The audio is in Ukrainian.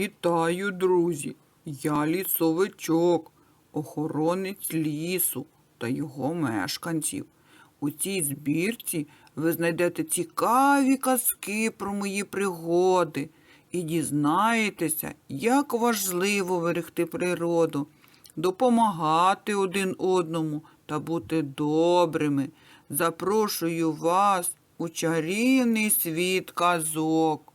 Вітаю, друзі! Я лісовичок, охоронець лісу та його мешканців. У цій збірці ви знайдете цікаві казки про мої пригоди і дізнаєтеся, як важливо берегти природу, допомагати один одному та бути добрими. Запрошую вас у чарівний світ казок.